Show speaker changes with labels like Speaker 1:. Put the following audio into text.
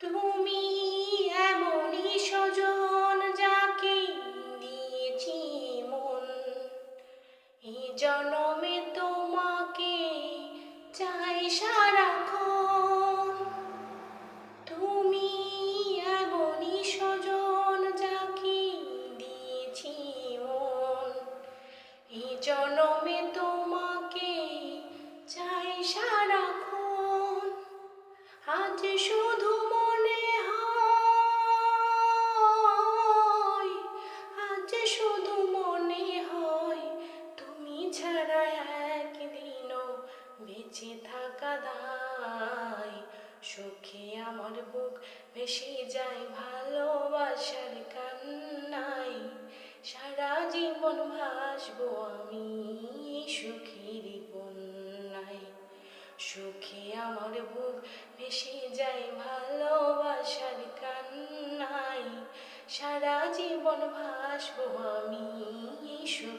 Speaker 1: তুমি এমনই সজন যাকে জনমে তোমাকে চাই সারাক্ষণ। তুমি সজন যাকে জনমে তোমাকে চাই শুধু মনে হয়, তুমি ছাড়া একদিনও বেঁচে থাকা দায়। সুখে আমার বুক ভেসে যায় ভালোবাসার কান্নাই সারা জীবন ভাসবো আমি সুখের বন্যায় সুখে আমার বুক ভেসে যায় ভালোবাসার সারা জীবন ভাসবো আমি সুখের